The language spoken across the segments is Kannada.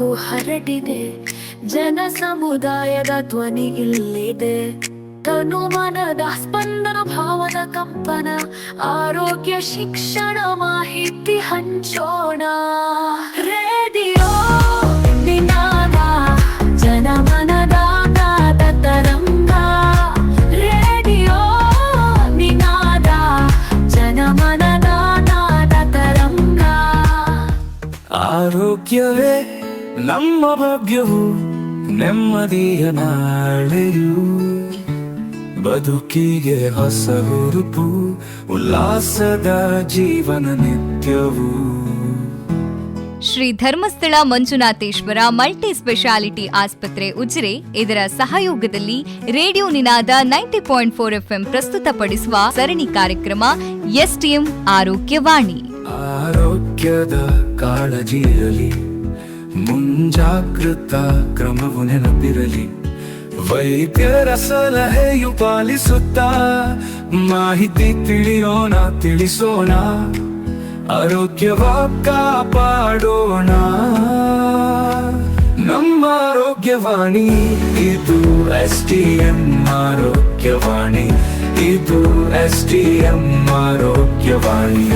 ಅರಿವು ಹರಡಿದೆ. ಜನ ಸಮುದಾಯದ ಧ್ವನಿ ಇಲ್ಲಿದೆ. ತನುಮನದ ಸ್ಪಂದನ, ಭಾವದ ಕಂಪನ, ಆರೋಗ್ಯ, ಶಿಕ್ಷಣ, ಮಾಹಿತಿ ಹಂಚೋಣ. ರೇಡಿಯೋ ಆರೋಗ್ಯವೇ ನಮ್ಮ ಭಾಗ್ಯವು ನೆಮ್ಮದಿಯ ನಾಳೆಯು. ಬದುಕಿಗೆ ಹೊಸ ಹುರುಪು ಉಲ್ಲಾಸದ ಜೀವನ ನಿತ್ಯವು. ಶ್ರೀ ಧರ್ಮಸ್ಥಳ ಮಂಜುನಾಥೇಶ್ವರ ಮಲ್ಟಿ ಸ್ಪೆಷಾಲಿಟಿ ಆಸ್ಪತ್ರೆ ಉಜಿರೆ ಇದರ ಸಹಯೋಗದಲ್ಲಿ radio Ninada ninety point four FM ಪ್ರಸ್ತುತಪಡಿಸುವ ಸರಣಿ ಕಾರ್ಯಕ್ರಮ ಎಸ್ಟಿಎಂ ಆರೋಗ್ಯವಾಣಿ. ಆರೋಗ್ಯದ ಕಾಳಜಿಯಲ್ಲಿ ಮುಂಜಾಗೃತಾ ಕ್ರಮವು ನೆನಪಿರಲಿ. ವೈದ್ಯರ ಸಲಹೆಯು ಪಾಲಿಸುತ್ತಾ. ಮಾಹಿತಿ ತಿಳಿಯೋಣ, ತಿಳಿಸೋಣ. ಆರೋಗ್ಯವ ಕಾಪಾಡೋಣ ನಮ್ಮ ಆರೋಗ್ಯವಾಣಿ, ಇದು ಎಸ್ ಟಿ ಎಂ ಆರೋಗ್ಯವಾಣಿ. ಇದು S T M Arogyavani.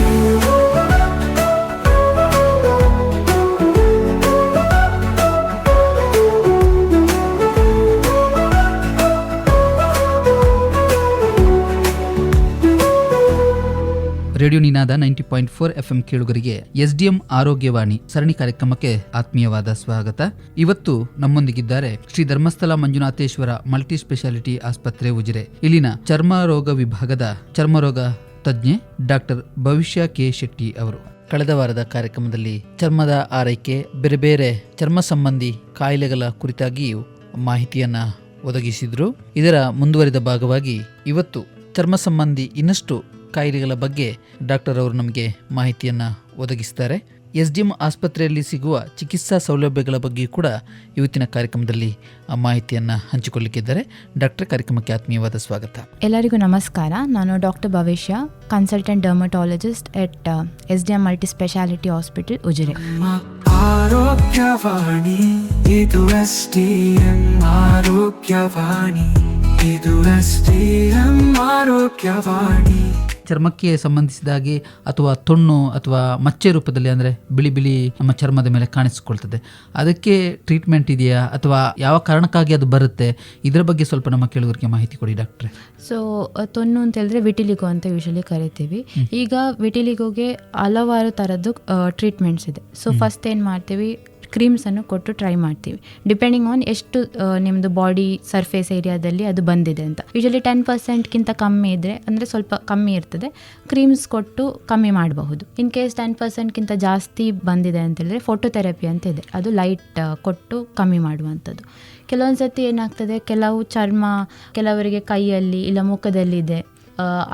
Radio Ninada ninety point four F M ಕೇಳುಗರಿಗೆ ಎಸ್ ಡಿ ಎಂ ಆರೋಗ್ಯವಾಣಿ ಸರಣಿ ಕಾರ್ಯಕ್ರಮಕ್ಕೆ ಆತ್ಮೀಯವಾದ ಸ್ವಾಗತ. ಇವತ್ತು ನಮ್ಮೊಂದಿಗಿದ್ದಾರೆ ಶ್ರೀ ಧರ್ಮಸ್ಥಳ ಮಂಜುನಾಥೇಶ್ವರ ಮಲ್ಟಿ ಸ್ಪೆಷಾಲಿಟಿ ಆಸ್ಪತ್ರೆ ಉಜಿರೆ. ಇಲ್ಲಿನ ಚರ್ಮ ರೋಗ ವಿಭಾಗದ ಚರ್ಮರೋಗ ತಜ್ಞೆ ಡಾಕ್ಟರ್ ಭವಿಷ್ಯ ಕೆ ಶೆಟ್ಟಿ ಅವರು. ಕಳೆದ ವಾರದ ಕಾರ್ಯಕ್ರಮದಲ್ಲಿ ಚರ್ಮದ ಆರೈಕೆ, ಬೇರೆ ಬೇರೆ ಚರ್ಮ ಸಂಬಂಧಿ ಕಾಯಿಲೆಗಳ ಕುರಿತಾಗಿಯೂ ಮಾಹಿತಿಯನ್ನ ಒದಗಿಸಿದ್ರು. ಇದರ ಮುಂದುವರಿದ ಭಾಗವಾಗಿ ಇವತ್ತು ಚರ್ಮ ಸಂಬಂಧಿ ಇನ್ನಷ್ಟು ಕಾಯಿಲೆಗಳ ಬಗ್ಗೆ ಡಾಕ್ಟರ್ ಅವರು ನಮಗೆ ಮಾಹಿತಿಯನ್ನು ಒದಗಿಸ್ತಾರೆ. ಎಸ್ ಡಿ ಎಂ ಆಸ್ಪತ್ರೆಯಲ್ಲಿ ಸಿಗುವ ಚಿಕಿತ್ಸಾ ಸೌಲಭ್ಯಗಳ ಬಗ್ಗೆ ಕೂಡ ಇವತ್ತಿನ ಕಾರ್ಯಕ್ರಮದಲ್ಲಿ ಆ ಮಾಹಿತಿಯನ್ನು ಹಂಚಿಕೊಳ್ಳಿಕ್ಕಿದ್ದಾರೆ. ಡಾಕ್ಟರ್ ಕಾರ್ಯಕ್ರಮಕ್ಕೆ ಆತ್ಮೀಯವಾದ ಸ್ವಾಗತ. ಎಲ್ಲರಿಗೂ ನಮಸ್ಕಾರ. ನಾನು doctor Bhavishya consultant dermatologist at S D M multi speciality hospital Ujire ಆರೋಗ್ಯವಾಣಿ ಇದು ಎಸ್ ಟಿ ಎಂ ಆರೋಗ್ಯವಾಣಿ ಇದು ಎಸ್ ಟಿ ಎಂ ಆರೋಗ್ಯವಾಣಿ. ಚರ್ಮಕ್ಕೆ ಸಂಬಂಧಿಸಿದ ಹಾಗೆ ಅಥವಾ ತೊಣ್ಣು ಅಥವಾ ಮಚ್ಚೆ ರೂಪದಲ್ಲಿ ಅಂದರೆ ಬಿಳಿ ಬಿಳಿ ನಮ್ಮ ಚರ್ಮದ ಮೇಲೆ ಕಾಣಿಸಿಕೊಳ್ತದೆ. ಅದಕ್ಕೆ ಟ್ರೀಟ್ಮೆಂಟ್ ಇದೆಯಾ? ಅಥವಾ ಯಾವ ಕಾರಣಕ್ಕಾಗಿ ಅದು ಬರುತ್ತೆ? ಇದರ ಬಗ್ಗೆ ಸ್ವಲ್ಪ ನಮ್ಮ ಕೇಳುಗರಿಗೆ ಮಾಹಿತಿ ಕೊಡಿ ಡಾಕ್ಟ್ರೆ. ಸೊ ತೊನ್ನು ಅಂತ ಹೇಳಿದ್ರೆ ವಿಟಿಲಿಗೋ ಅಂತ ಯೂಶಲಿ ಕರಿತೀವಿ. ಈಗ ವಿಟಿಲಿಗೋಗೆ ಹಲವಾರು ಥರದ್ದು ಟ್ರೀಟ್ಮೆಂಟ್ಸ್ ಇದೆ. ಸೊ ಫಸ್ಟ್ ಏನು ಮಾಡ್ತೀವಿ? ಕ್ರೀಮ್ಸನ್ನು ಕೊಟ್ಟು ಟ್ರೈ ಮಾಡ್ತೀವಿ. ಡಿಪೆಂಡಿಂಗ್ ಆನ್ ಎಷ್ಟು ನಿಮ್ಮದು ಬಾಡಿ ಸರ್ಫೇಸ್ ಏರಿಯಾದಲ್ಲಿ ಅದು ಬಂದಿದೆ ಅಂತ. ಯೂಶಲಿ ಟೆನ್ ಪರ್ಸೆಂಟ್ಗಿಂತ ಕಮ್ಮಿ ಇದ್ದರೆ ಅಂದರೆ ಸ್ವಲ್ಪ ಕಮ್ಮಿ ಇರ್ತದೆ ಕ್ರೀಮ್ಸ್ ಕೊಟ್ಟು ಕಮ್ಮಿ ಮಾಡಬಹುದು. ಇನ್ ಕೇಸ್ ಟೆನ್ ಪರ್ಸೆಂಟ್ಗಿಂತ ಜಾಸ್ತಿ ಬಂದಿದೆ ಅಂತ ಫೋಟೋಥೆರಪಿ ಅಂತ ಇದೆ. ಅದು ಲೈಟ್ ಕೊಟ್ಟು ಕಮ್ಮಿ ಮಾಡುವಂಥದ್ದು. ಕೆಲವೊಂದು ಸತಿ ಏನಾಗ್ತದೆ, ಕೆಲವು ಚರ್ಮ, ಕೆಲವರಿಗೆ ಕೈಯಲ್ಲಿ ಇಲ್ಲ ಮುಖದಲ್ಲಿದೆ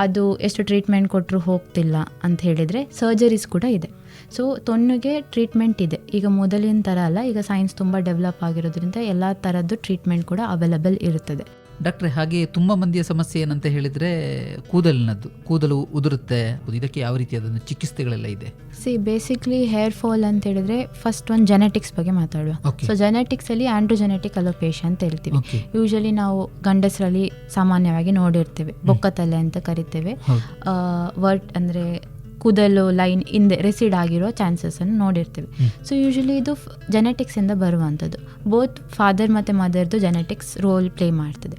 ಅದು ಎಷ್ಟು ಟ್ರೀಟ್ಮೆಂಟ್ ಕೊಟ್ಟರು ಹೋಗ್ತಿಲ್ಲ ಅಂತ ಹೇಳಿದರೆ ಸರ್ಜರೀಸ್ ಕೂಡ ಇದೆ. ಸೊ ತೊನ್ನುಗೆ ಟ್ರೀಟ್ಮೆಂಟ್ ಇದೆ. ಈಗ ಮೊದಲಿನ ಥರ ಅಲ್ಲ ಈಗ ಸೈನ್ಸ್ ತುಂಬ ಡೆವಲಪ್ ಆಗಿರೋದ್ರಿಂದ ಎಲ್ಲ ಥರದ್ದು ಟ್ರೀಟ್ಮೆಂಟ್ ಕೂಡ ಅವೈಲಬಲ್ ಇರುತ್ತದೆ. ಡಾಕ್ಟರ್ ಹಾಗೆ ತುಂಬ ಮಂದಿಯ ಸಮಸ್ಯೆ ಏನಂತ ಹೇಳಿದರೆ ಕೂದಲಿನದ್ದು. ಕೂದಲು ಉದುರುತ್ತೆ ಇದಕ್ಕೆ ಯಾವ ರೀತಿಯಾದ ಚಿಕಿತ್ಸೆಗಳೆಲ್ಲ ಇದೆ? ಸಿ ಬೇಸಿಕ್ಲಿ ಹೇರ್ ಫಾಲ್ ಅಂತ ಹೇಳಿದ್ರೆ ಫಸ್ಟ್ ಒಂದು ಜೆನೆಟಿಕ್ಸ್ ಬಗ್ಗೆ ಮಾತಾಡುವ. ಸೊ ಜೆನೆಟಿಕ್ಸಲ್ಲಿ ಆಂಡ್ರೋಜೆನೆಟಿಕ್ ಅಲೋಪೇಶಿಯಾ ಅಂತ ಹೇಳ್ತೀವಿ. ಯೂಶಲಿ ನಾವು ಗಂಡಸರಲ್ಲಿ ಸಾಮಾನ್ಯವಾಗಿ ನೋಡಿರ್ತೇವೆ. ಬೊಕ್ಕತಲೆ ಅಂತ ಕರಿತೇವೆ. ವರ್ಟ್ ಅಂದರೆ ಕೂದಲು ಲೈನ್ ಹಿಂದೆ ರೆಸಿಡ್ ಆಗಿರೋ ಚಾನ್ಸಸ್ ಅನ್ನು ನೋಡಿರ್ತೀವಿ. ಸೊ ಯೂಶಲಿ ಇದು ಜೆನೆಟಿಕ್ಸ್ ಇಂದ ಬರುವಂಥದ್ದು. ಬೋತ್ ಫಾದರ್ ಮತ್ತು ಮದರ್ದು ಜೆನೆಟಿಕ್ಸ್ ರೋಲ್ ಪ್ಲೇ ಮಾಡ್ತದೆ.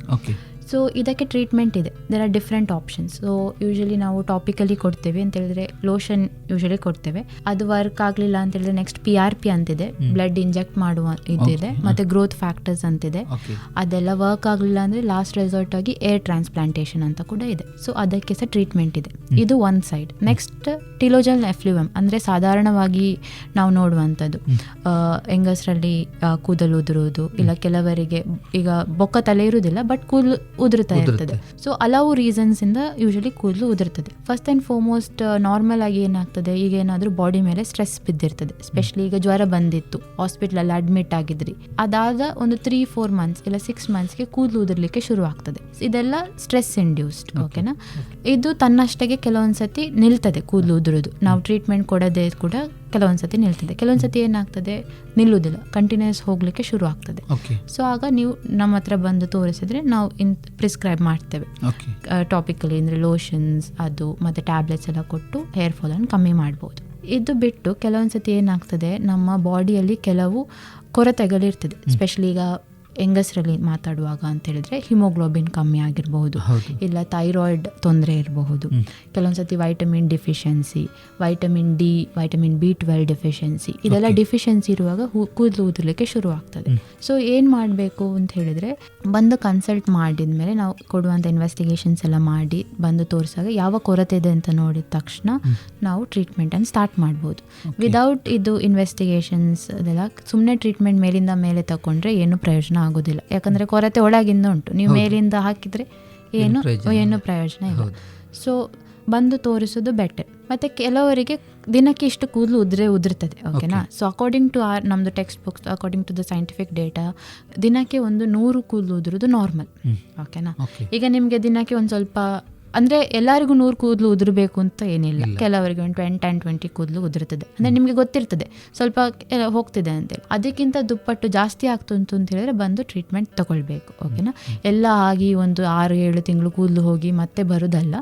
ಸೊ ಇದಕ್ಕೆ ಟ್ರೀಟ್ಮೆಂಟ್ ಇದೆ. There are different options so usually ನಾವು ಟಾಪಿಕಲಿ ಕೊಡ್ತೇವೆ ಅಂತ ಹೇಳಿದ್ರೆ ಲೋಷನ್ ಯೂಶಲಿ ಕೊಡ್ತೇವೆ. ಅದು ವರ್ಕ್ ಆಗಲಿಲ್ಲ ಅಂತ ಹೇಳಿದ್ರೆ ನೆಕ್ಸ್ಟ್ ಪಿ ಆರ್ ಪಿ ಅಂತಿದೆ. ಬ್ಲಡ್ ಇಂಜೆಕ್ಟ್ ಮಾಡುವ ಇದಿದೆ. ಮತ್ತೆ ಗ್ರೋತ್ ಫ್ಯಾಕ್ಟರ್ಸ್ ಅಂತಿದೆ. ಅದೆಲ್ಲ ವರ್ಕ್ ಆಗಲಿಲ್ಲ ಅಂದರೆ ಲಾಸ್ಟ್ ರೆಸಾರ್ಟ್ ಆಗಿ ಏರ್ ಟ್ರಾನ್ಸ್ಪ್ಲಾಂಟೇಷನ್ ಅಂತ ಕೂಡ ಇದೆ. ಸೊ ಅದಕ್ಕೆ ಸಹ ಟ್ರೀಟ್ಮೆಂಟ್ ಇದೆ. ಇದು one side next telogen effluvium ಅಂದರೆ ಸಾಧಾರಣವಾಗಿ ನಾವು ನೋಡುವಂಥದ್ದು. ಹೆಂಗಸರಲ್ಲಿ ಕೂದಲು ಉದುರುವುದು. ಇಲ್ಲ ಕೆಲವರಿಗೆ ಈಗ ಬೊಕ್ಕ ತಲೆ ಇರುವುದಿಲ್ಲ ಬಟ್ ಕೂದಲು ಉದುರುತ್ತಾ ಉದುರುತ್ತೆ. ಇರ್ತದೆ ಸೊ ಹಲವು ರೀಸನ್ಸ್ ಇಂದ ಯೂಶಲಿ ಕೂದಲು ಉದುರ್ತದೆ. ಫಸ್ಟ್ ಆ್ಯಂಡ್ ಫಾರ್ಮೋಸ್ಟ್ ನಾರ್ಮಲ್ ಆಗಿ ಏನಾಗ್ತದೆ? ಈಗ ಏನಾದರೂ ಬಾಡಿ ಮೇಲೆ ಸ್ಟ್ರೆಸ್ ಬಿದ್ದಿರ್ತದೆ. ಸ್ಪೆಷಲಿ ಈಗ ಜ್ವರ ಬಂದಿತ್ತು. ಹಾಸ್ಪಿಟ್ಲಲ್ಲಿ ಅಡ್ಮಿಟ್ ಆಗಿದ್ರಿ. ಅದಾದ ಒಂದು ತ್ರೀ ಫೋರ್ ಮಂತ್ಸ್ ಇಲ್ಲ ಸಿಕ್ಸ್ ಮಂತ್ಸ್ಗೆ ಕೂದಲು ಉದುರ್ಲಿಕ್ಕೆ ಶುರು ಆಗ್ತದೆ. ಇದೆಲ್ಲ ಸ್ಟ್ರೆಸ್ ಇಂಡ್ಯೂಸ್ಡ್ ಓಕೆನಾ ಇದು ತನ್ನಷ್ಟಕ್ಕೆ ಕೆಲವೊಂದ್ಸತಿ ನಿಲ್ತದೆ ಕೂದಲು ಉದುರೋದು. ನಾವು ಟ್ರೀಟ್ಮೆಂಟ್ ಕೊಡದೆ ಕೂಡ ಕೆಲವೊಂದ್ಸತಿ ನಿಲ್ತದೆ. ಕೆಲವೊಂದ್ಸತಿ ಏನಾಗ್ತದೆ ನಿಲ್ಲುವುದಿಲ್ಲ. ಕಂಟಿನ್ಯೂಸ್ ಹೋಗಲಿಕ್ಕೆ ಶುರು ಆಗ್ತದೆ. ಸೊ ಆಗ ನೀವು ನಮ್ಮ ಹತ್ರ ಬಂದು ತೋರಿಸಿದ್ರೆ ನಾವು ಇನ್ ಪ್ರಿಸ್ಕ್ರೈಬ್ ಮಾಡ್ತೇವೆ. ಟಾಪಿಕಲಿ ಅಂದರೆ ಲೋಷನ್ಸ್ ಅದು ಮತ್ತು ಟ್ಯಾಬ್ಲೆಟ್ಸ್ ಎಲ್ಲ ಕೊಟ್ಟು ಹೇರ್ ಫಾಲನ್ನು ಕಮ್ಮಿ ಮಾಡ್ಬೋದು. ಇದು ಬಿಟ್ಟು ಕೆಲವೊಂದ್ಸತಿ ಏನಾಗ್ತದೆ ನಮ್ಮ ಬಾಡಿಯಲ್ಲಿ ಕೆಲವು ಕೊರತೆಗಳಿರ್ತದೆ. ಸ್ಪೆಷಲಿ ಈಗ ಹೆಂಗಸರಲ್ಲಿ ಮಾತಾಡುವಾಗ ಅಂತ ಹೇಳಿದ್ರೆ ಹಿಮೋಗ್ಲೋಬಿನ್ ಕಮ್ಮಿ ಆಗಿರಬಹುದು. ಇಲ್ಲ ಥೈರಾಯ್ಡ್ ತೊಂದರೆ ಇರಬಹುದು. ಕೆಲವೊಂದ್ಸತಿ vitamin deficiency vitamin D vitamin B twelve deficiency ಇದೆಲ್ಲ ಡಿಫಿಷಿಯನ್ಸಿ ಇರುವಾಗ ಕೂದಲು ಉದುರ್ಲಿಕ್ಕೆ ಶುರು ಆಗ್ತದೆ ಸೊ ಏನು ಮಾಡಬೇಕು ಅಂತ ಹೇಳಿದ್ರೆ ಬಂದು ಕನ್ಸಲ್ಟ್ ಮಾಡಿದ ಮೇಲೆ ನಾವು ಕೊಡುವಂಥ ಇನ್ವೆಸ್ಟಿಗೇಷನ್ಸ್ ಎಲ್ಲ ಮಾಡಿ ಬಂದು ತೋರಿಸಾಗ ಯಾವ ಕೊರತೆ ಇದೆ ಅಂತ ನೋಡಿದ ತಕ್ಷಣ ನಾವು ಟ್ರೀಟ್ಮೆಂಟನ್ನು ಸ್ಟಾರ್ಟ್ ಮಾಡ್ಬೋದು. ವಿದೌಟ್ ಇದು ಇನ್ವೆಸ್ಟಿಗೇಷನ್ಸ್ ಅದೆಲ್ಲ ಸುಮ್ಮನೆ ಟ್ರೀಟ್ಮೆಂಟ್ ಮೇಲಿಂದ ಮೇಲೆ ತಗೊಂಡ್ರೆ ಏನು ಪ್ರಯೋಜನ ಆಗೋದಿಲ್ಲ. ಯಾಕಂದರೆ ಕೊರತೆ ಒಳಗಿಂದ ಉಂಟು. ನೀವು ಮೇಲಿಂದ ಹಾಕಿದರೆ ಏನು ಏನು ಪ್ರಯೋಜನ ಇಲ್ಲ. ಸೊ ಬಂದು ತೋರಿಸೋದು ಬೆಟರ್ ಮತ್ತು ಕೆಲವರಿಗೆ ದಿನಕ್ಕೆ ಇಷ್ಟು ಕೂದಲು ಉದ್ರೆ ಉದುರ್ತದೆ. ಓಕೆನಾ ಸೊ ಅಕಾರ್ಡಿಂಗ್ ಟು ಆರ್ ನಮ್ಮದು text books according to the scientific data ದಿನಕ್ಕೆ ಒಂದು ನೂರು ಕೂದಲು ಉದುರೋದು ನಾರ್ಮಲ್ ಓಕೆನಾ ಈಗ ನಿಮಗೆ ದಿನಕ್ಕೆ ಒಂದು ಸ್ವಲ್ಪ ಅಂದರೆ ಎಲ್ಲರಿಗೂ ನೂರು ಕೂದಲು ಉದುರಬೇಕು ಅಂತ ಏನಿಲ್ಲ. ಕೆಲವರಿಗೆ ಒಂದು ಟ್ವೆಂಟಿ ಟೆನ್ ಟ್ವೆಂಟಿ ಕೂದಲು ಉದುರುತ್ತದೆ ಅಂದರೆ ನಿಮಗೆ ಗೊತ್ತಿರ್ತದೆ. ಸ್ವಲ್ಪ ಹೋಗ್ತಿದೆ ಅಂತೇಳಿ ಅದಕ್ಕಿಂತ ದುಪ್ಪಟ್ಟು ಜಾಸ್ತಿ ಆಗ್ತು ಅಂತ ಹೇಳಿದ್ರೆ ಬಂದು ಟ್ರೀಟ್ಮೆಂಟ್ ತಗೊಳ್ಬೇಕು. ಓಕೆನಾ ಎಲ್ಲ ಆಗಿ ಒಂದು ಆರು ಏಳು ತಿಂಗಳು ಕೂದಲು ಹೋಗಿ ಮತ್ತೆ ಬರೋದಲ್ಲ.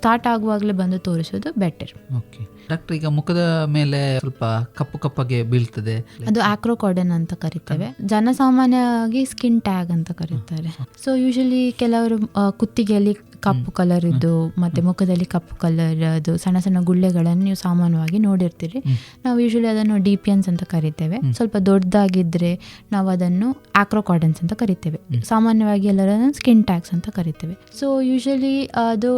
ಸ್ಟಾರ್ಟ್ ಆಗುವಾಗಲೇ ಬಂದು ತೋರಿಸೋದು ಬೆಟರ್ ಓಕೆ ಡಾಕ್ಟರ್ ಈಗ ಮುಖದ ಮೇಲೆ ಸ್ವಲ್ಪ ಕಪ್ಪು ಕಪ್ಪಗೆ ಬೀಳ್ತದೆ. ಅದು ಆಕ್ರೋಕಾರ್ಡನ್ ಅಂತ ಕರಿತೇವೆ. ಜನಸಾಮಾನ್ಯವಾಗಿ ಸ್ಕಿನ್ ಟ್ಯಾಗ್ ಅಂತ ಕರೀತಾರೆ. ಸೊ ಯೂಶಲಿ ಕೆಲವರು ಕುತ್ತಿಗೆಯಲ್ಲಿ ಕಪ್ಪು ಕಲರ್ ಇದ್ದು ಮತ್ತೆ ಮುಖದಲ್ಲಿ ಕಪ್ಪು ಕಲರ್ ಅದು ಸಣ್ಣ ಸಣ್ಣ ಗುಳ್ಳೆಗಳನ್ನು ನೀವು ಸಾಮಾನ್ಯವಾಗಿ ನೋಡಿರ್ತೀರಿ. ನಾವು ಯೂಶಲಿ ಅದನ್ನು ಡಿಪಿಯನ್ಸ್ ಅಂತ ಕರಿತೇವೆ. ಸ್ವಲ್ಪ ದೊಡ್ಡದಾಗಿದ್ದರೆ ನಾವು ಅದನ್ನು ಆಕ್ರೋಕಾರ್ಡನ್ಸ್ ಅಂತ ಕರಿತೇವೆ. ಸಾಮಾನ್ಯವಾಗಿ ಎಲ್ಲರನ್ನು ಸ್ಕಿನ್ ಟ್ಯಾಕ್ಸ್ ಅಂತ ಕರಿತೇವೆ. ಸೊ ಯೂಶಲಿ ಅದು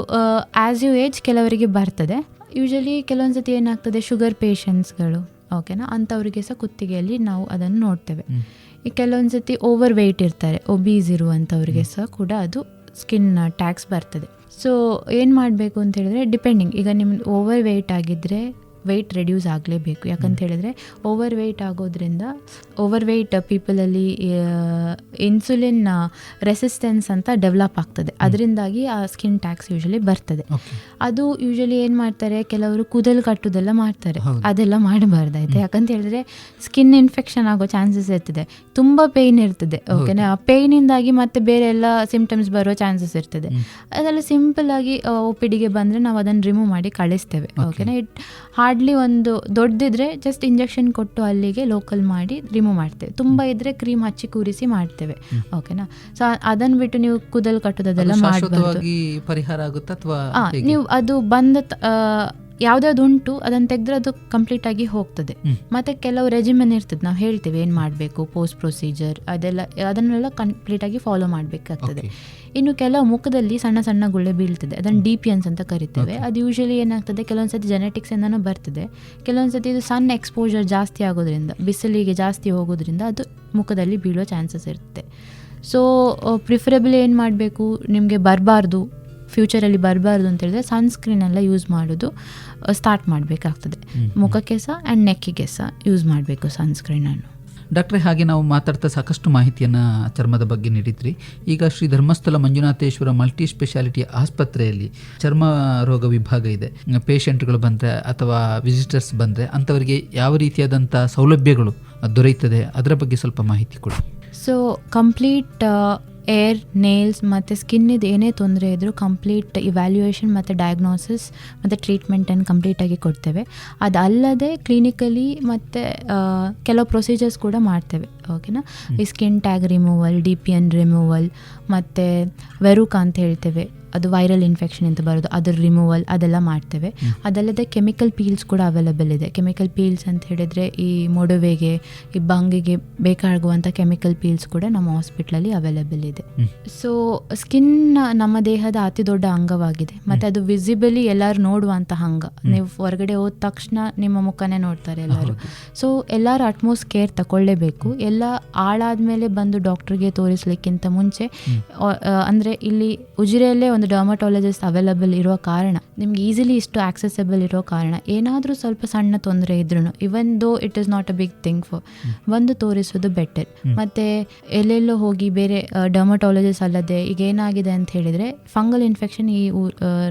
ಆ್ಯಸ್ ಯು ಏಜ್ ಕೆಲವರಿಗೆ ಬರ್ತದೆ. ಯೂಶಲಿ ಕೆಲವೊಂದ್ಸತಿ ಏನಾಗ್ತದೆ ಶುಗರ್ ಪೇಷಂಟ್ಸ್ಗಳು ಓಕೆನಾ ಅಂಥವ್ರಿಗೆ ಸಹ ಕುತ್ತಿಗೆಯಲ್ಲಿ ನಾವು ಅದನ್ನು ನೋಡ್ತೇವೆ. ಈ ಕೆಲವೊಂದು ಸತಿ ಓವರ್ ವೆಯ್ಟ್ ಇರ್ತಾರೆ ಒಬೀಸ್ ಇರುವಂಥವ್ರಿಗೆ ಸಹ ಕೂಡ ಅದು ಸ್ಕಿನ್ ಟ್ಯಾಕ್ಸ್ ಬರ್ತದೆ. ಸೊ ಏನು ಮಾಡಬೇಕು ಅಂತ ಹೇಳಿದ್ರೆ ಡಿಪೆಂಡಿಂಗ್ ಈಗ ನಿಮ್ದು ಓವರ್ ವೆಯ್ಟ್ ಆಗಿದ್ದರೆ ವೆಯ್ಟ್ ರೆಡ್ಯೂಸ್ ಆಗಲೇಬೇಕು. ಯಾಕಂತ ಹೇಳಿದ್ರೆ ಓವರ್ ವೆಯ್ಟ್ ಆಗೋದ್ರಿಂದ ಓವರ್ ವೆಯ್ಟ್ ಪೀಪಲಲ್ಲಿ ಇನ್ಸುಲಿನ್ ರೆಸಿಸ್ಟೆನ್ಸ್ ಅಂತ ಡೆವಲಪ್ ಆಗ್ತದೆ. ಅದರಿಂದಾಗಿ ಆ ಸ್ಕಿನ್ ಟ್ಯಾಕ್ಸ್ ಯೂಶಲಿ ಬರ್ತದೆ. ಅದು ಯೂಶಲಿ ಏನು ಮಾಡ್ತಾರೆ ಕೆಲವರು ಕೂದಲು ಕಟ್ಟುದೆಲ್ಲ ಮಾಡ್ತಾರೆ. ಅದೆಲ್ಲ ಮಾಡಬಾರ್ದಾಯ್ತು. ಯಾಕಂತ ಹೇಳಿದ್ರೆ ಸ್ಕಿನ್ ಇನ್ಫೆಕ್ಷನ್ ಆಗೋ ಚಾನ್ಸಸ್ ಇರ್ತದೆ. ತುಂಬ ಪೇಯ್ನ್ ಇರ್ತದೆ ಓಕೆನಾ ಆ ಪೇಯ್ನಿಂದಾಗಿ ಮತ್ತೆ ಬೇರೆ ಎಲ್ಲ ಸಿಂಪ್ಟಮ್ಸ್ ಬರೋ ಚಾನ್ಸಸ್ ಇರ್ತದೆ. ಅದೆಲ್ಲ ಸಿಂಪಲ್ ಆಗಿ ಒ ಪಿ ಡಿಗೆ ಬಂದರೆ ನಾವು ಅದನ್ನು ರಿಮೂವ್ ಮಾಡಿ ಕಳಿಸ್ತೇವೆ ಓಕೆನಾ ಇಟ್ ಹಾರ್ಡ್ಲಿ ಒಂದು ದೊಡ್ಡದಿದ್ರೆ ಜಸ್ಟ್ ಇಂಜೆಕ್ಷನ್ ಕೊಟ್ಟು ಅಲ್ಲಿಗೆ ಲೋಕಲ್ ಮಾಡಿ ರಿಮೂವ್ ಮಾಡ್ತೇವೆ. ತುಂಬ ಇದ್ರೆ ಕ್ರೀಮ್ ಹಚ್ಚಿ ಕೂರಿಸಿ ಮಾಡ್ತೇವೆ. ಓಕೆನಾ ಸೊ ಅದನ್ನು ಬಿಟ್ಟು ನೀವು ಕೂದಲು ಕಟ್ಟೋದೆಲ್ಲ ಮಾಡಬಾರ್ದು. ಪರಿಹಾರ ಆಗುತ್ತೆ ಅಥವಾ ನೀವು ಅದು ಬಂದ ಯಾವ್ದಾದ್ ಉಂಟು ಅದನ್ನು ತೆಗೆದ್ರೆ ಅದು ಕಂಪ್ಲೀಟ್ ಆಗಿ ಹೋಗ್ತದೆ. ಮತ್ತೆ ಕೆಲವು ರೆಜಿಮೆನ್ ಇರ್ತದೆ. ನಾವು ಹೇಳ್ತೇವೆ ಏನು ಮಾಡಬೇಕು ಪೋಸ್ಟ್ ಪ್ರೊಸೀಜರ್ ಅದೆಲ್ಲ ಅದನ್ನೆಲ್ಲ ಕಂಪ್ಲೀಟ್ ಆಗಿ ಫಾಲೋ ಮಾಡಬೇಕಾಗ್ತದೆ. ಇನ್ನು ಕೆಲವು ಮುಖದಲ್ಲಿ ಸಣ್ಣ ಸಣ್ಣ ಗುಳ್ಳೆ ಬೀಳ್ತದೆ. ಅದನ್ನು ಡಿ ಪಿ ಅನ್ಸ್ ಅಂತ ಕರಿತೇವೆ. ಅದು ಯೂಶಲಿ ಏನಾಗ್ತದೆ ಕೆಲವೊಂದ್ಸತಿ ಜೆನೆಟಿಕ್ಸ್ ಇಂದನೂ ಬರ್ತದೆ. ಕೆಲವೊಂದ್ಸತಿ ಇದು ಸಣ್ಣ ಎಕ್ಸ್ಪೋಜರ್ ಜಾಸ್ತಿ ಆಗೋದ್ರಿಂದ ಬಿಸಿಲಿಗೆ ಜಾಸ್ತಿ ಹೋಗೋದ್ರಿಂದ ಅದು ಮುಖದಲ್ಲಿ ಬೀಳೋ ಚಾನ್ಸಸ್ ಇರುತ್ತೆ. ಸೊ ಪ್ರಿಫರೇಬಲ್ ಏನು ಮಾಡಬೇಕು? ನಿಮಗೆ ಬರಬಾರ್ದು ಫ್ಯೂಚರಲ್ಲಿ ಬರಬಾರ್ದು ಅಂತ ಹೇಳಿದ್ರೆ ಸನ್ಸ್ಕ್ರೀನ್ ಎಲ್ಲ ಯೂಸ್ ಮಾಡೋದು ಸ್ಟಾರ್ಟ್ ಮಾಡಬೇಕಾಗ್ತದೆ. ಮುಖಕ್ಕೆ ಸಹ ಆ್ಯಂಡ್ ನೆಕ್ಕಿಗೆ ಸಹ ಯೂಸ್ ಮಾಡಬೇಕು ಸನ್ಸ್ಕ್ರೀನನ್ನು ಡಾಕ್ಟ್ರೆ, ಹಾಗೆ ನಾವು ಮಾತಾಡ್ತಾ ಸಾಕಷ್ಟು ಮಾಹಿತಿಯನ್ನು ಚರ್ಮದ ಬಗ್ಗೆ ನೀಡಿದ್ರಿ. ಈಗ ಶ್ರೀ ಧರ್ಮಸ್ಥಳ ಮಂಜುನಾಥೇಶ್ವರ ಮಲ್ಟಿ ಸ್ಪೆಷಾಲಿಟಿ ಆಸ್ಪತ್ರೆಯಲ್ಲಿ ಚರ್ಮ ರೋಗ ವಿಭಾಗ ಇದೆ. ಪೇಷಂಟ್ಗಳು ಬಂದರೆ ಅಥವಾ ವಿಸಿಟರ್ಸ್ ಬಂದರೆ ಅಂಥವರಿಗೆ ಯಾವ ರೀತಿಯಾದಂಥ ಸೌಲಭ್ಯಗಳು ದೊರೆಯುತ್ತದೆ? ಅದರ ಬಗ್ಗೆ ಸ್ವಲ್ಪ ಮಾಹಿತಿ ಕೊಡಿ. ಸೊ ಕಂಪ್ಲೀಟ್ ಏರ್, ನೇಲ್ಸ್ ಮತ್ತು ಸ್ಕಿನ್ನಿದ್ದು ಏನೇ ತೊಂದರೆ ಇದ್ದರೂ ಕಂಪ್ಲೀಟ್ ಇವ್ಯಾಲ್ಯೂಯೇಷನ್ ಮತ್ತು ಡಯಾಗ್ನೋಸಿಸ್ ಮತ್ತು ಟ್ರೀಟ್ಮೆಂಟನ್ನು ಕಂಪ್ಲೀಟಾಗಿ ಕೊಡ್ತೇವೆ. ಅದಲ್ಲದೆ ಕ್ಲಿನಿಕಲಿ ಮತ್ತು ಕೆಲವು ಪ್ರೊಸೀಜರ್ಸ್ ಕೂಡ ಮಾಡ್ತೇವೆ. ಓಕೆನಾ? ಈ skin tag removal D P N removal ಮತ್ತು ವೆರುಕ ಅಂತ ಹೇಳ್ತೇವೆ. ಅದು ವೈರಲ್ ಇನ್ಫೆಕ್ಷನ್ ಅಂತ ಬರೋದು. ಅದರ ರಿಮೂವಲ್ ಅದೆಲ್ಲ ಮಾಡ್ತೇವೆ. ಅದಲ್ಲದೆ ಕೆಮಿಕಲ್ ಪೀಲ್ಸ್ ಕೂಡ ಅವೈಲಬಲ್ ಇದೆ. ಕೆಮಿಕಲ್ ಪೀಲ್ಸ್ ಅಂತ ಹೇಳಿದರೆ ಈ ಮೊಡವೆಗೆ ಈ ಬಂಗಿಗೆ ಬೇಕಾಗುವಂಥ ಕೆಮಿಕಲ್ ಪೀಲ್ಸ್ ಕೂಡ ನಮ್ಮ ಹಾಸ್ಪಿಟ್ಲಲ್ಲಿ ಅವೈಲಬಲ್ ಇದೆ. ಸೊ ಸ್ಕಿನ್ ನಮ್ಮ ದೇಹದ ಅತಿ ದೊಡ್ಡ ಅಂಗವಾಗಿದೆ. ಮತ್ತು ಅದು ವಿಸಿಬಲಿ ಎಲ್ಲರೂ ನೋಡುವಂಥ ಅಂಗ. ನೀವು ಹೊರಗಡೆ ಹೋದ ತಕ್ಷಣ ನಿಮ್ಮ ಮುಖನೇ ನೋಡ್ತಾರೆ ಎಲ್ಲರೂ. ಸೊ ಎಲ್ಲರೂ ಅಟ್ಮೋಸ್ ಕೇರ್ ತಗೊಳ್ಳೇಬೇಕು. ಎಲ್ಲ ಹಾಳಾದ್ಮೇಲೆ ಬಂದು ಡಾಕ್ಟರ್ಗೆ ತೋರಿಸ್ಲಿಕ್ಕಿಂತ ಮುಂಚೆ ಅಂದ್ರೆ ಇಲ್ಲಿ ಉಜಿರೆಯಲ್ಲೇ ಒಂದು ಡರ್ಮಟಾಲಜಿಸ್ಟ್ ಅವೈಲಬಲ್ ಇರೋ ಕಾರಣ ನಿಮ್ಗೆ ಈಸಿಲಿ ಇಷ್ಟು ಆಕ್ಸೆಸಬಲ್ ಇರೋ ಕಾರಣ. ಏನಾದರೂ ಸ್ವಲ್ಪ ಸಣ್ಣ ತೊಂದರೆ ಇದ್ರೂ even though it is not a big thing for ಬಂದು ತೋರಿಸೋದು ಬೆಟರ್ ಮತ್ತೆ ಎಲ್ಲೆಲ್ಲೋ ಹೋಗಿ ಬೇರೆ ಡರ್ಮಟಾಲಜಿಸ್ಟ್ ಅಲ್ಲದೆ ಈಗ ಏನಾಗಿದೆ ಅಂತ ಹೇಳಿದ್ರೆ ಫಂಗಲ್ ಇನ್ಫೆಕ್ಷನ್ ಈ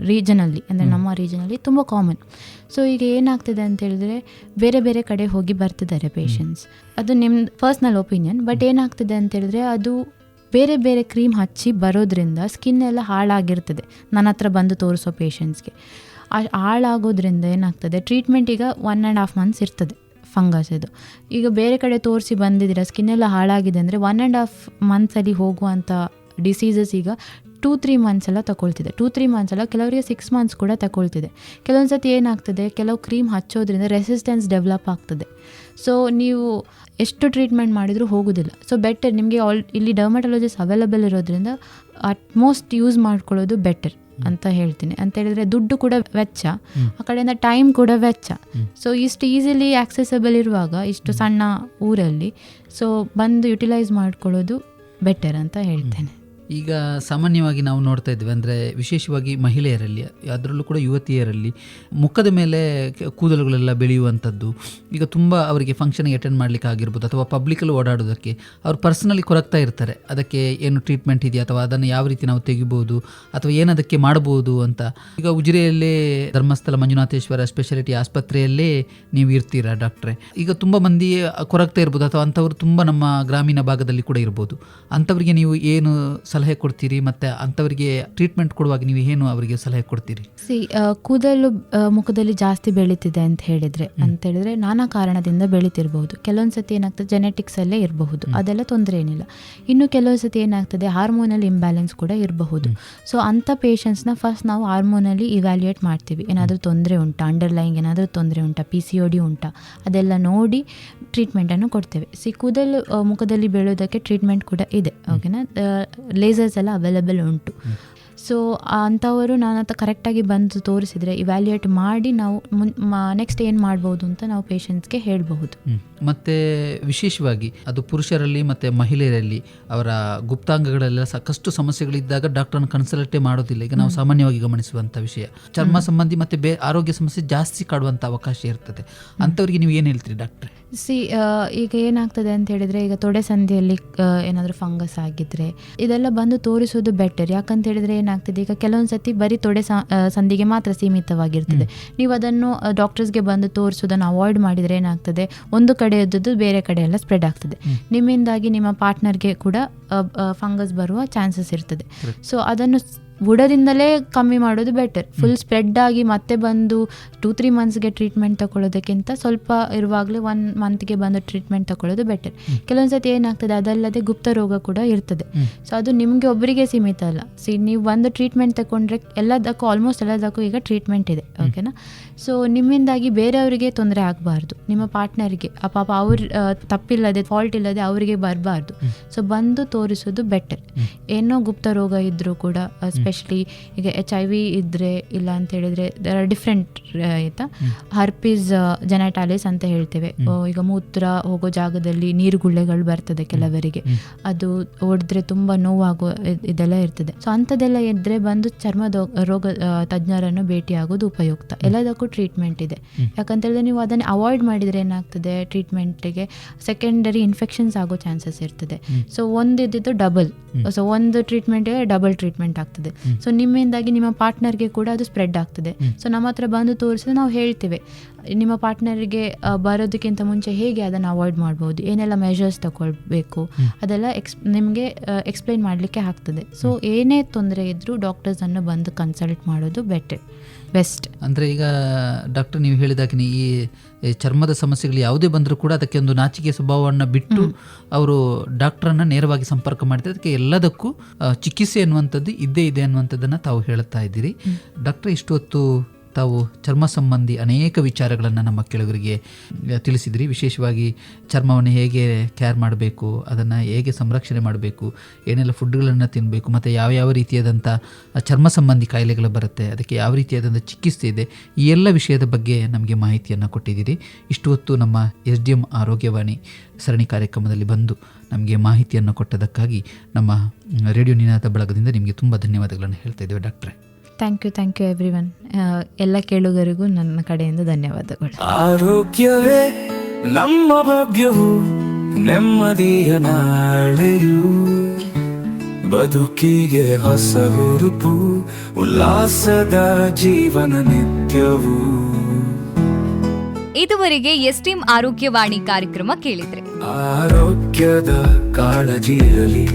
ರೀಜನಲ್ಲಿ ಅಂದ್ರೆ ನಮ್ಮ ರೀಜನಲ್ಲಿ ತುಂಬಾ ಕಾಮನ್ ಸೊ ಈಗ ಏನಾಗ್ತಿದೆ ಅಂತ ಹೇಳಿದ್ರೆ ಬೇರೆ ಬೇರೆ ಕಡೆ ಹೋಗಿ ಬರ್ತಿದ್ದಾರೆ ಪೇಷಂಟ್ಸ್ ಅದು ನಿಮ್ಮ ಪರ್ಸ್ನಲ್ ಒಪಿನಿಯನ್ ಬಟ್ ಏನಾಗ್ತಿದೆ ಅಂತ ಹೇಳಿದ್ರೆ ಅದು ಬೇರೆ ಬೇರೆ ಕ್ರೀಮ್ ಹಚ್ಚಿ ಬರೋದ್ರಿಂದ ಸ್ಕಿನ್ ಎಲ್ಲ ಹಾಳಾಗಿರ್ತದೆ. ನನ್ನ ಹತ್ರ ಬಂದು ತೋರಿಸೋ ಪೇಷಂಟ್ಸ್ಗೆ ಹಾಳಾಗೋದ್ರಿಂದ ಏನಾಗ್ತದೆ ಟ್ರೀಟ್ಮೆಂಟ್ ಈಗ ಒನ್ ಆ್ಯಂಡ್ ಹಾಫ್ ಮಂತ್ಸ್ ಇರ್ತದೆ ಫಂಗಸ್ ಇದು. ಈಗ ಬೇರೆ ಕಡೆ ತೋರಿಸಿ ಬಂದಿದ್ದೀರಾ ಸ್ಕಿನ್ ಎಲ್ಲ ಹಾಳಾಗಿದೆ ಅಂದರೆ ಒನ್ ಆ್ಯಂಡ್ ಹಾಫ್ ಮಂತ್ಸಲ್ಲಿ ಹೋಗುವಂಥ ಡಿಸೀಸಸ್ ಈಗ ಟೂ ತ್ರೀ ಮಂತ್ಸ್ ಎಲ್ಲ ತಗೊಳ್ತಿದೆ. ಟೂ ತ್ರೀ ಮಂತ್ಸ್ ಎಲ್ಲ ಕೆಲವರಿಗೆ ಸಿಕ್ಸ್ ಮಂತ್ಸ್ ಕೂಡ ತಗೊಳ್ತಿದೆ. ಕೆಲವೊಂದು ಸತಿ ಏನಾಗ್ತದೆ ಕೆಲವು ಕ್ರೀಮ್ ಹಚ್ಚೋದ್ರಿಂದ ರೆಸಿಸ್ಟೆನ್ಸ್ ಡೆವಲಪ್ ಆಗ್ತದೆ. ಸೊ ನೀವು ಎಷ್ಟು ಟ್ರೀಟ್ಮೆಂಟ್ ಮಾಡಿದರೂ ಹೋಗೋದಿಲ್ಲ. ಸೊ ಬೆಟರ್ ನಿಮಗೆ ಆಲ್ ಇಲ್ಲಿ ಡರ್ಮಟಾಲಜಿಸ್ಟ್ ಅವೈಲಬಲ್ ಇರೋದ್ರಿಂದ ಅಟ್ಮೋಸ್ಟ್ ಯೂಸ್ ಮಾಡ್ಕೊಳ್ಳೋದು ಬೆಟರ್ ಅಂತ ಹೇಳ್ತೀನಿ. ಅಂತ ಹೇಳಿದ್ರೆ ದುಡ್ಡು ಕೂಡ ವೆಚ್ಚ ಆ ಕಡೆಯಿಂದ ಟೈಮ್ ಕೂಡ ವೆಚ್ಚ. ಸೊ ಇಷ್ಟು ಈಸಿಲಿ ಆಕ್ಸೆಸಬಲ್ ಇರುವಾಗ ಇಷ್ಟು ಸಣ್ಣ ಊರಲ್ಲಿ ಸೊ ಬಂದು ಯುಟಿಲೈಸ್ ಮಾಡ್ಕೊಳ್ಳೋದು ಬೆಟರ್ ಅಂತ ಹೇಳ್ತೇನೆ. ಈಗ ಸಾಮಾನ್ಯವಾಗಿ ನಾವು ನೋಡ್ತಾ ಇದ್ವಿ ಅಂದರೆ ವಿಶೇಷವಾಗಿ ಮಹಿಳೆಯರಲ್ಲಿ, ಅದರಲ್ಲೂ ಕೂಡ ಯುವತಿಯರಲ್ಲಿ ಮುಖದ ಮೇಲೆ ಕೂದಲುಗಳೆಲ್ಲ ಬೆಳೆಯುವಂಥದ್ದು, ಈಗ ತುಂಬ ಅವರಿಗೆ ಫಂಕ್ಷನ್ಗೆ ಅಟೆಂಡ್ ಮಾಡಲಿಕ್ಕೆ ಆಗಿರ್ಬೋದು, ಅಥವಾ ಪಬ್ಲಿಕಲ್ಲಿ ಓಡಾಡೋದಕ್ಕೆ ಅವ್ರು ಪರ್ಸನಲಿ ಕೊರಗ್ತಾ ಇರ್ತಾರೆ, ಅದಕ್ಕೆ ಏನು ಟ್ರೀಟ್ಮೆಂಟ್ ಇದೆಯಾ, ಅಥವಾ ಅದನ್ನು ಯಾವ ರೀತಿ ನಾವು ತೆಗಿಬೋದು, ಅಥವಾ ಏನದಕ್ಕೆ ಮಾಡ್ಬೋದು ಅಂತ. ಈಗ ಉಜಿರೆಯಲ್ಲೇ ಧರ್ಮಸ್ಥಳ ಮಂಜುನಾಥೇಶ್ವರ ಸ್ಪೆಷಾಲಿಟಿ ಆಸ್ಪತ್ರೆಯಲ್ಲೇ ನೀವು ಇರ್ತೀರಾ ಡಾಕ್ಟ್ರೆ ಈಗ ತುಂಬ ಮಂದಿ ಕೊರಗ್ತಾ ಇರ್ಬೋದು, ಅಥವಾ ಅಂಥವ್ರು ತುಂಬ ನಮ್ಮ ಗ್ರಾಮೀಣ ಭಾಗದಲ್ಲಿ ಕೂಡ ಇರ್ಬೋದು, ಅಂಥವ್ರಿಗೆ ನೀವು ಏನು ಸಲಹೆ ಕೊಡ್ತೀರಿ ಮತ್ತು ಅಂಥವರಿಗೆ ಟ್ರೀಟ್ಮೆಂಟ್ ಕೊಡುವಾಗ ನೀವು ಏನು ಅವರಿಗೆ ಸಲಹೆ ಕೊಡ್ತೀರಿ? ಸಿ ಕೂದಲು ಮುಖದಲ್ಲಿ ಜಾಸ್ತಿ ಬೆಳೀತಿದೆ ಅಂತ ಹೇಳಿದ್ರೆ ಅಂತ ಹೇಳಿದ್ರೆ ನಾನಾ ಕಾರಣದಿಂದ ಬೆಳೀತಿರ್ಬಹುದು ಕೆಲವೊಂದು ಸತಿ ಏನಾಗ್ತದೆ ಜೆನೆಟಿಕ್ಸ್ ಅಲ್ಲೇ ಇರಬಹುದು. ಅದೆಲ್ಲ ತೊಂದರೆ ಏನಿಲ್ಲ. ಇನ್ನು ಕೆಲವು ಸತಿ ಏನಾಗ್ತದೆ ಹಾರ್ಮೋನಲ್ ಇಂಬ್ಯಾಲೆನ್ಸ್ ಕೂಡ ಇರಬಹುದು. ಸೊ ಅಂಥ ಪೇಷಂಟ್ಸ್ನ ಫಸ್ಟ್ ನಾವು ಹಾರ್ಮೋನಲ್ಲಿ ಇವ್ಯಾಲ್ಯೂಯೇಟ್ ಮಾಡ್ತೀವಿ. ಏನಾದರೂ ತೊಂದರೆ ಉಂಟಾ ಅಂಡರ್ಲೈಂಗ್ ಏನಾದರೂ ತೊಂದರೆ ಉಂಟಾ ಪಿ ಸಿ ಒ ಡಿ ಉಂಟಾ ಅದೆಲ್ಲ ನೋಡಿ ಟ್ರೀಟ್ಮೆಂಟನ್ನು ಕೊಡ್ತೇವೆ. ಸಿ ಕೂದಲು ಮುಖದಲ್ಲಿ ಬೆಳೋದಕ್ಕೆ ಟ್ರೀಟ್ಮೆಂಟ್ ಕೂಡ ಇದೆ ಓಕೆನಾ ಲೇಸರ್ಸ್ ಎಲ್ಲ ಅವೈಲೇಬಲ್ ಉಂಟು. ಸೊ ಅಂಥವರು ನಾನು ಅಂತ ಕರೆಕ್ಟಾಗಿ ಬಂದು ತೋರಿಸಿದರೆ ಇವ್ಯಾಲ್ಯೂಯೇಟ್ ಮಾಡಿ ನಾವು ನೆಕ್ಸ್ಟ್ ಏನು ಮಾಡ್ಬೋದು ಅಂತ ನಾವು ಪೇಷಂಟ್ಸ್ಗೆ ಹೇಳಬಹುದು. ಮತ್ತು ಮತ್ತೆ ವಿಶೇಷವಾಗಿ ಅದು ಪುರುಷರಲ್ಲಿ ಮತ್ತು ಮಹಿಳೆಯರಲ್ಲಿ ಅವರ ಗುಪ್ತಾಂಗಗಳೆಲ್ಲ ಸಾಕಷ್ಟು ಸಮಸ್ಯೆಗಳಿದ್ದಾಗ ಡಾಕ್ಟರ್ನ ಕನ್ಸಲ್ಟೇ ಮಾಡೋದಿಲ್ಲ. ಈಗ ನಾವು ಸಾಮಾನ್ಯವಾಗಿ ಗಮನಿಸುವಂಥ ವಿಷಯ. ಚರ್ಮ ಸಂಬಂಧಿ ಮತ್ತು ಬೇ ಆರೋಗ್ಯ ಸಮಸ್ಯೆ ಜಾಸ್ತಿ ಕಾಡುವಂಥ ಅವಕಾಶ ಇರ್ತದೆ. ಅಂಥವ್ರಿಗೆ ನೀವು ಏನು ಹೇಳ್ತೀರಿ ಡಾಕ್ಟ್ರೆ ಸಿ ಈಗ ಏನಾಗ್ತದೆ ಅಂತ ಹೇಳಿದ್ರೆ ಈಗ ತೊಡೆ ಸಂಧಿಯಲ್ಲಿ ಏನಾದರೂ ಫಂಗಸ್ ಆಗಿದ್ರೆ ಇದೆಲ್ಲ ಬಂದು ತೋರಿಸೋದು ಬೆಟರ್ ಯಾಕಂತ ಹೇಳಿದ್ರೆ ಏನಾಗ್ತದೆ ಈಗ ಕೆಲವೊಂದು ಸತಿ ಬರೀ ತೊಡೆ ಸ- ಸಂಧಿಗೆ ಮಾತ್ರ ಸೀಮಿತವಾಗಿರ್ತದೆ. ನೀವು ಅದನ್ನು ಡಾಕ್ಟರ್ಸ್ಗೆ ಬಂದು ತೋರಿಸೋದನ್ನು ಅವಾಯ್ಡ್ ಮಾಡಿದರೆ ಏನಾಗ್ತದೆ ಒಂದು ಕಡೆ ಇದ್ದದ್ದು ಬೇರೆ ಕಡೆ ಎಲ್ಲ ಸ್ಪ್ರೆಡ್ ಆಗ್ತದೆ. ನಿಮ್ಮಿಂದಾಗಿ ನಿಮ್ಮ ಪಾರ್ಟ್ನರ್ಗೆ ಕೂಡ ಫಂಗಸ್ ಬರುವ ಚಾನ್ಸಸ್ ಇರ್ತದೆ. ಸೊ ಅದನ್ನು ಬುಡದಿಂದಲೇ ಕಮ್ಮಿ ಮಾಡೋದು ಬೆಟರ್ ಫುಲ್ ಸ್ಪ್ರೆಡ್ ಆಗಿ ಮತ್ತೆ ಬಂದು ಟೂ ತ್ರೀ ಮಂತ್ಸ್ಗೆ ಟ್ರೀಟ್ಮೆಂಟ್ ತಗೊಳ್ಳೋದಕ್ಕಿಂತ ಸ್ವಲ್ಪ ಇರುವಾಗಲೇ ಒನ್ ಮಂತ್ಗೆ ಬಂದು ಟ್ರೀಟ್ಮೆಂಟ್ ತಗೊಳ್ಳೋದು ಬೆಟರ್ ಕೆಲವೊಂದು ಸತಿ ಏನಾಗ್ತದೆ ಅದಲ್ಲದೆ ಗುಪ್ತ ರೋಗ ಕೂಡ ಇರ್ತದೆ. ಸೊ ಅದು ನಿಮಗೆ ಒಬ್ಬರಿಗೆ ಸೀಮಿತ ಅಲ್ಲ. ಸಿ ನೀವು ಒಂದು ಟ್ರೀಟ್ಮೆಂಟ್ ತಗೊಂಡ್ರೆ ಎಲ್ಲದಕ್ಕೂ ಆಲ್ಮೋಸ್ಟ್ ಎಲ್ಲದಕ್ಕೂ ಈಗ ಟ್ರೀಟ್ಮೆಂಟ್ ಇದೆ ಓಕೆನಾ ಸೊ ನಿಮ್ಮಿಂದಾಗಿ ಬೇರೆಯವರಿಗೆ ತೊಂದರೆ ಆಗಬಾರ್ದು. ನಿಮ್ಮ ಪಾರ್ಟ್ನರ್ಗೆ ಆ ಪಾಪ ಅವ್ರ ತಪ್ಪಿಲ್ಲದೆ ಫಾಲ್ಟ್ ಇಲ್ಲದೆ ಅವರಿಗೆ ಬರಬಾರ್ದು. ಸೊ ಬಂದು ತೋರಿಸೋದು ಬೆಟರ್ ಏನೋ ಗುಪ್ತ ರೋಗ ಇದ್ದರೂ ಕೂಡ ಸ್ಪೆಷಲಿ ಈಗ ಎಚ್ ಐ ವಿ ಇದ್ದರೆ ಇಲ್ಲ ಅಂತ ಹೇಳಿದ್ರೆ ದರ್ ಆರ್ ಡಿಫ್ರೆಂಟ್ ಆಯಿತಾ? ಹರ್ಪಿಸ್ ಜೆನಾಟಾಲಿಸ್ ಅಂತ ಹೇಳ್ತೇವೆ. ಈಗ ಮೂತ್ರ ಹೋಗೋ ಜಾಗದಲ್ಲಿ ನೀರು ಗುಳ್ಳೆಗಳು ಬರ್ತದೆ ಕೆಲವರಿಗೆ. ಅದು ಒಡೆದ್ರೆ ತುಂಬ ನೋವಾಗೋ ಇದೆಲ್ಲ ಇರ್ತದೆ. ಸೊ ಅಂಥದ್ದೆಲ್ಲ ಇದ್ದರೆ ಬಂದು ಚರ್ಮದ ರೋಗ ತಜ್ಞರನ್ನು ಭೇಟಿಯಾಗೋದು ಉಪಯುಕ್ತ. ಎಲ್ಲದಕ್ಕೂ ಟ್ರೀಟ್ಮೆಂಟ್ ಇದೆ. ಯಾಕಂತ ಹೇಳಿದ್ರೆ ನೀವು ಅದನ್ನು ಅವಾಯ್ಡ್ ಮಾಡಿದರೆ ಏನಾಗ್ತದೆ? ಟ್ರೀಟ್ಮೆಂಟಿಗೆ ಸೆಕೆಂಡರಿ ಇನ್ಫೆಕ್ಷನ್ಸ್ ಆಗೋ ಚಾನ್ಸಸ್ ಇರ್ತದೆ. ಸೊ ಒಂದಿದ್ದು ಡಬಲ್ ಸೊ ಒಂದು ಟ್ರೀಟ್ಮೆಂಟ್ಗೆ ಡಬಲ್ ಟ್ರೀಟ್ಮೆಂಟ್ ಆಗ್ತದೆ. ಸೊ ನಿಮ್ಮಿಂದಾಗಿ ನಿಮ್ಮ ಪಾರ್ಟ್ನರ್ಗೆ ಕೂಡ ಅದು ಸ್ಪ್ರೆಡ್ ಆಗ್ತದೆ. ಸೊ ನಮ್ಮ ಹತ್ರ ಬಂದು ತೋರಿಸಿದ್ರೆ ನಾವು ಹೇಳ್ತೇವೆ. ನಿಮ್ಮ ಪಾರ್ಟ್ನರ್ಗೆ ಬರೋದಕ್ಕಿಂತ ಮುಂಚೆ ಹೇಗೆ ಅದನ್ನು ಅವಾಯ್ಡ್ ಮಾಡ್ಬೋದು? ಏನೆಲ್ಲ ಮೆಷರ್ಸ್ ತಗೊಳ್ಬೇಕು ಅದೆಲ್ಲ ಎಕ್ಸ್ ನಿಮಗೆ ಎಕ್ಸ್ಪ್ಲೈನ್ ಮಾಡಲಿಕ್ಕೆ ಆಗ್ತದೆ. ಸೊ ಏನೇ ತೊಂದರೆ ಇದ್ದರೂ ಡಾಕ್ಟರ್ಸನ್ನು ಬಂದು ಕನ್ಸಲ್ಟ್ ಮಾಡೋದು ಬೆಟರ್ ಬೆಸ್ಟ್ ಅಂದರೆ ಈಗ ಡಾಕ್ಟರ್ ನೀವು ಹೇಳಿದಾಗ ಈ ಈ ಚರ್ಮದ ಸಮಸ್ಯೆಗಳು ಯಾವುದೇ ಬಂದರೂ ಕೂಡ ಅದಕ್ಕೆ ಒಂದು ನಾಚಿಕೆ ಸ್ವಭಾವವನ್ನು ಬಿಟ್ಟು ಅವರು ಡಾಕ್ಟ್ರನ್ನು ನೇರವಾಗಿ ಸಂಪರ್ಕ ಮಾಡ್ತಾರೆ. ಅದಕ್ಕೆ ಎಲ್ಲದಕ್ಕೂ ಚಿಕಿತ್ಸೆ ಅನ್ನುವಂಥದ್ದು ಇದ್ದೇ ಇದೆ ಅನ್ನುವಂಥದ್ದನ್ನು ತಾವು ಹೇಳುತ್ತಾ ಇದ್ದೀರಿ. ಡಾಕ್ಟರ್ ಇಷ್ಟು ಹೊತ್ತು ತಾವು ಚರ್ಮ ಸಂಬಂಧಿ ಅನೇಕ ವಿಚಾರಗಳನ್ನು ನಮ್ಮ ಕೆಳಗರಿಗೆ ತಿಳಿಸಿದ್ರಿ. ವಿಶೇಷವಾಗಿ ಚರ್ಮವನ್ನು ಹೇಗೆ ಕೇರ್ ಮಾಡಬೇಕು, ಅದನ್ನು ಹೇಗೆ ಸಂರಕ್ಷಣೆ ಮಾಡಬೇಕು, ಏನೆಲ್ಲ ಫುಡ್ಗಳನ್ನು ತಿನ್ನಬೇಕು ಮತ್ತು ಯಾವ ಯಾವ ರೀತಿಯಾದಂಥ ಚರ್ಮ ಸಂಬಂಧಿ ಕಾಯಿಲೆಗಳು ಬರುತ್ತೆ, ಅದಕ್ಕೆ ಯಾವ ರೀತಿಯಾದಂಥ ಚಿಕಿತ್ಸೆ ಇದೆ, ಈ ಎಲ್ಲ ವಿಷಯದ ಬಗ್ಗೆ ನಮಗೆ ಮಾಹಿತಿಯನ್ನು ಕೊಟ್ಟಿದ್ದೀರಿ. ಇಷ್ಟು ಹೊತ್ತು ನಮ್ಮ ಎಸ್ ಡಿ ಎಂ ಆರೋಗ್ಯವಾಣಿ ಸರಣಿ ಕಾರ್ಯಕ್ರಮದಲ್ಲಿ ಬಂದು ನಮಗೆ ಮಾಹಿತಿಯನ್ನು ಕೊಟ್ಟದಕ್ಕಾಗಿ ನಮ್ಮ ರೇಡಿಯೋ ನಿನಾದ ಬಳಗದಿಂದ ನಿಮಗೆ ತುಂಬ ಧನ್ಯವಾದಗಳನ್ನು ಹೇಳ್ತಾ ಇದ್ದೇವೆ ಡಾಕ್ಟ್ರೆ. Thank you thank you everyone ಎಲ್ಲ ಕೇಳುಗರಿಗೂ ನನ್ನ ಕಡೆಯಿಂದ ಧನ್ಯವಾದಗಳು. ಆರೋಗ್ಯವೇ ನಮ್ಮ ಭಾಗ್ಯವು ನೆಮ್ಮದಿಯ ನಾಳೆಯು. ಬದುಕಿಗೆ ಹೊಸ ಹುರುಪು ಉಲ್ಲಾಸದ ಜೀವನ ನಿತ್ಯವು. ಇದುವರೆಗೆ ಎಸ್ಟಿಮ್ ಆರೋಗ್ಯವಾಣಿ ಕಾರ್ಯಕ್ರಮ ಕೇಳಿದ್ರೆ. ಆರೋಗ್ಯದ ಕಾಳಜಿಯಲ್ಲಿ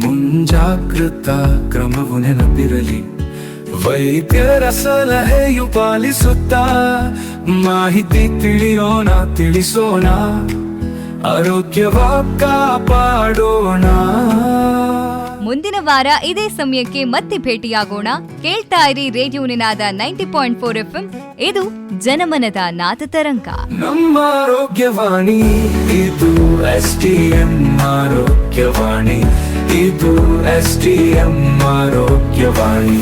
ಮುಂಜಾಗ್ರತಾ ಕ್ರಮವು ನೆನಪಿರಲಿ. ವೈದ್ಯರ ಸಲಹೆಯು ಪಾಲಿಸುತ್ತಾ? ಮಾಹಿತಿ ತಿಳಿಯೋಣ ತಿಳಿಸೋಣ. ಆರೋಗ್ಯವ ಕಾಪಾಡೋಣ ಮುಂದಿನ ವಾರ ಇದೇ ಸಮಯಕ್ಕೆ ಮತ್ತೆ ಭೇಟಿಯಾಗೋಣ. ಕೇಳ್ತಾ ಇರಿ radio Ninada ninety point four F ಇದು ಜನಮನದ ನಾದ ತರಂಗ. ನಮ್ಮ ಆರೋಗ್ಯವಾಣಿ ಇದು ಎಸ್ ಟಿ ಎಂ ಆರೋಗ್ಯವಾಣಿ. ಇದು ಎಸ್ ಟಿ ಎಂ ಆರೋಗ್ಯವಾಣಿ